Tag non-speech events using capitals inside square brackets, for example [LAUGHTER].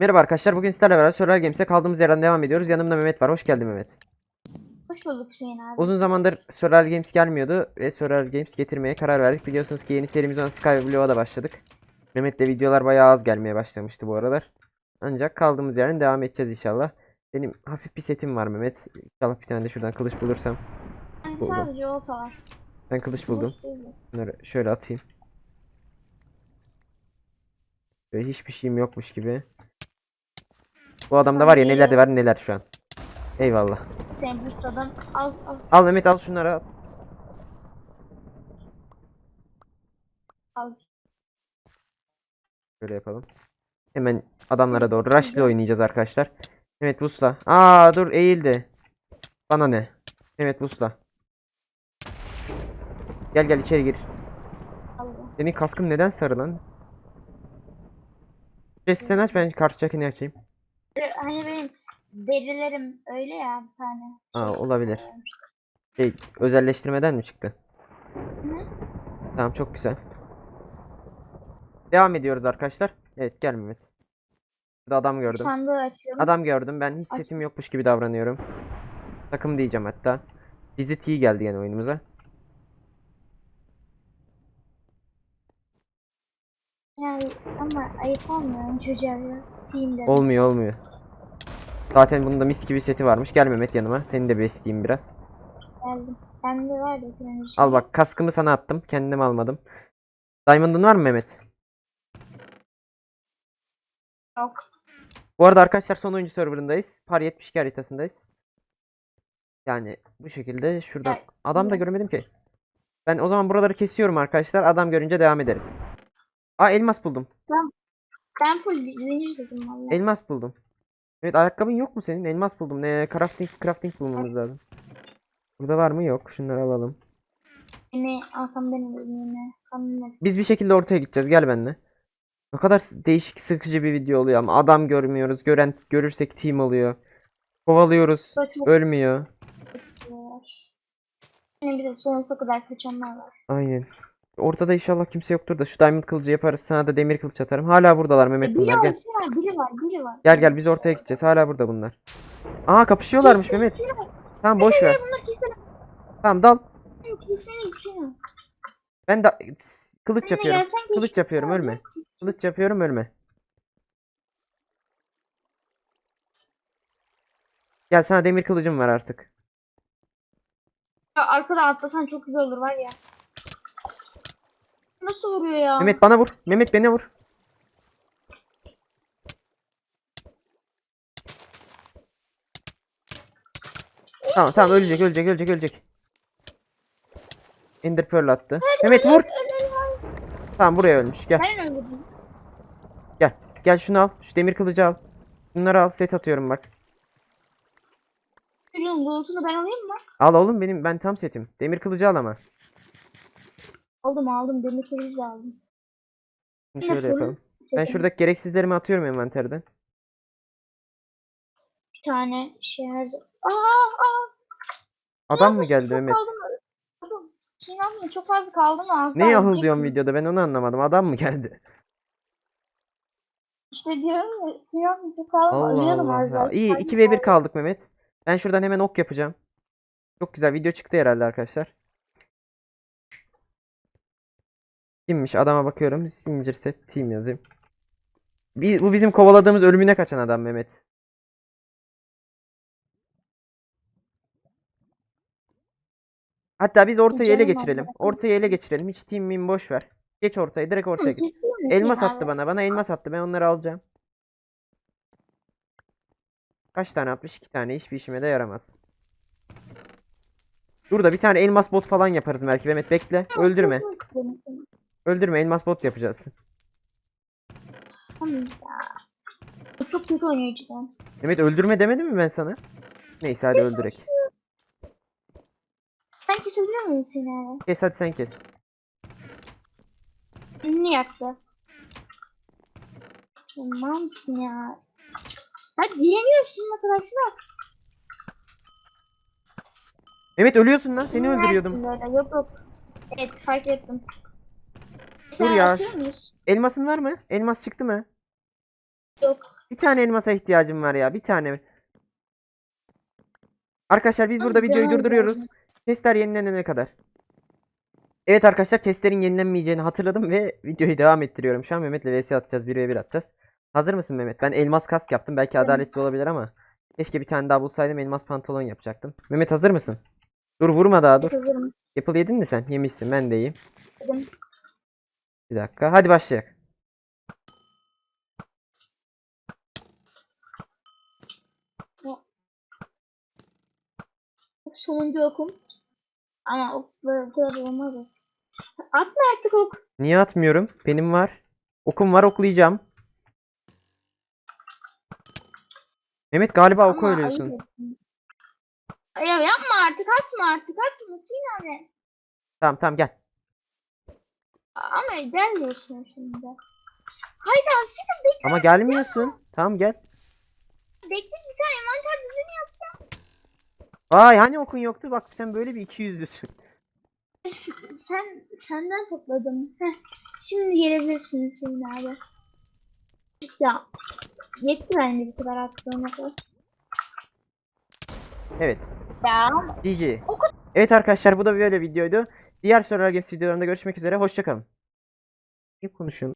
Merhaba arkadaşlar. Bugün sizlerle beraber Survival Games'e kaldığımız yerden devam ediyoruz. Yanımda Mehmet var. Hoş geldin Mehmet. Hoş bulduk Hüseyin abi. Uzun zamandır Survival Games gelmiyordu ve Survival Games getirmeye karar verdik. Biliyorsunuz ki yeni serimiz olan Skyblock'a da başladık. Mehmet'le videolar bayağı az gelmeye başlamıştı bu aralar. Ancak kaldığımız yerden devam edeceğiz inşallah. Benim hafif bir setim var Mehmet. İnşallah bir tane de şuradan kılıç bulursam. Yani buldum. sadece olta var. Ben kılıç buldum. Bunları şöyle atayım. Böyle hiçbir şeyim yokmuş gibi. Bu adamda var ya neler de var neler şu an. Eyvallah. Sıradan al al Al Mehmet al şunları al. al. Şöyle yapalım. Hemen adamlara doğru rush'lı oynayacağız arkadaşlar. Evet busla. Aa dur eğildi. Bana ne? Evet busla. Gel gel içeri gir. Senin kaskın neden sarı lan? Jess sen aç ben karşı çakını açayım. Hani benim derilerim öyle ya bir tane. Aa olabilir. Şey özelleştirmeden mi çıktı? Hı? Tamam çok güzel. Devam ediyoruz arkadaşlar. Evet gel Mehmet. Burada adam gördüm. Sandığı açıyorum. Adam gördüm. Ben hiç setim yokmuş gibi davranıyorum. Takım diyeceğim hatta. Bizi T geldi yani oyunumuza. Yani ama ayıp olmuyor yani çocuğa biraz. Olmuyor olmuyor. Zaten bunda mis gibi seti varmış. Gel Mehmet yanıma. Seni de besleyeyim biraz. Geldim. Bende var da. Al bak kaskımı sana attım. Kendim almadım. Diamond'ın var mı Mehmet? Yok. Bu arada arkadaşlar son oyuncu serverındayız. Par 72 haritasındayız. Yani bu şekilde şuradan Evet, adam da göremedim ki. Ben o zaman buraları kesiyorum arkadaşlar. Adam görünce devam ederiz. Aa elmas buldum. Ben full zincir dedim valla. Elmas buldum. Evet ayakkabın yok mu senin? Elmas buldum. Ne crafting crafting bulmamız lazım. Burada var mı? Yok. Şunları alalım. Beni arkamdan indim yine. Biz bir şekilde ortaya gideceğiz. Gel benimle. Ne kadar değişik sıkıcı bir video oluyor ama adam görmüyoruz. Gören görürsek team oluyor. Kovalıyoruz. çok Ölmüyor. Yani bir de sonsuza kadar kaçanlar var. Aynen. Ortada inşallah kimse yoktur da şu diamond kılıcı yaparız. Sana da demir kılıç atarım. Hala buradalar Mehmet E, bunlar. biri Gel. var, biri var, biri var, biri var. Gel gel biz ortaya gideceğiz. Hala burada bunlar. Aa kapışıyorlarmış Kesin, Mehmet. var. Tamam boş ver. Bunlar kesin. Tamam dal. Kesin, kesin. Ben de kılıç yapıyorum. kesin. Kılıç yapıyorum ölme. Kılıç yapıyorum ölme. Gel sana demir kılıcım var artık. Ya arkada atlasan çok güzel olur var ya. Nasıl vuruyor ya? Mehmet bana vur. Mehmet beni vur. Tamam tamam ölecek ölecek ölecek ölecek. Ender Pearl attı. Mehmet vur. Tamam buraya ölmüş. Gel Ben gel. Gel şunu al. Şu demir kılıcı al. Bunları al. Set atıyorum bak. Çocuğun dolusunu ben alayım mı? Al oğlum benim ben tam setim. Demir kılıcı al ama. Aldım aldım. Demir kılıcı da aldım. Şimdi şöyle yapalım. Ben şuradaki gereksizlerimi atıyorum envanterden. Bir tane şey her... Aa aa. Adam mı geldi Mehmet? yapma çok fazla kaldım mı? Ne yahıl diyorum videoda ben onu anlamadım. Adam mı geldi? İşte diyorum ya. Yapma çok kaldım. Allah Ölüyordum Allah. az daha. İyi Kaldım, 2 ve 1 kaldım. kaldık Mehmet. Ben şuradan hemen ok yapacağım. Çok güzel video çıktı herhalde arkadaşlar. Kimmiş? Adama bakıyorum. Zincir set team yazayım. Bi- bu bizim kovaladığımız ölümüne kaçan adam Mehmet. Hatta biz ortayı ele geçirelim. Ortayı ele geçirelim. Hiç team mim boş ver. Geç ortayı. Direkt ortaya git. Elmas attı bana. Bana elmas attı. Ben onları alacağım. Kaç tane atmış? İki tane. Hiçbir işime de yaramaz. Dur da bir tane elmas bot falan yaparız belki. Mehmet bekle. Öldürme. Öldürme. Elmas bot yapacağız. Tamam ya. O Çok kötü oynuyor cidden. Mehmet öldürme demedim mi ben sana? Neyse hadi öldürek. Sen kesebiliyor musun abi? Kes hadi sen kes. Ne yaktı? Tamam ya? Hadi direniyorsun arkadaşlar. Mehmet ölüyorsun lan. Seni öldürüyordum. Böyle. Yok yok. Evet fark ettim. Dur Sen ya. atıyor? Elmasın var mı? Elmas çıktı mı? Yok. Bir tane elmasa ihtiyacım var ya. Bir tane. Arkadaşlar biz burada videoyu devam durduruyoruz. Testler yenilenene kadar. Evet arkadaşlar testlerin yenilenmeyeceğini hatırladım ve videoyu devam ettiriyorum. Şu an Mehmet'le vs atacağız. 1v1 atacağız. Hazır mısın Mehmet? Ben elmas kask yaptım. Belki adaletsiz olabilir ama. Keşke bir tane daha bulsaydım elmas pantolon yapacaktım. Mehmet hazır mısın? Dur vurma daha dur. Hazırım. Apple yedin mi sen? Yemişsin ben de yiyeyim. Dedim. Bir dakika. Hadi başlayalım. Sonuncu okum. Ama ok böyle olmaz. Atma artık ok. Niye atmıyorum? Benim var. Okum var oklayacağım. Mehmet galiba oku ölüyorsun. Ya yapma artık atma artık atma. Kim abi? Tamam tamam gel. Ama gel diyorsun şimdi. Haydi aşkım bekle. Ama gelmiyorsun. Tamam gel. Bekle bir tane envanter düzeni yap. Vay hani okun yoktu bak sen böyle bir iki yüzlüsün. [LAUGHS] Sen senden topladım. Heh. Şimdi gelebilirsin şimdi abi. Ya yetti bence bu kadar aklına. Evet. Ya GG. Evet arkadaşlar bu da böyle videoydu. Diğer Survival Games videolarında görüşmek üzere. Hoşçakalın. Ne konuşuyorsun?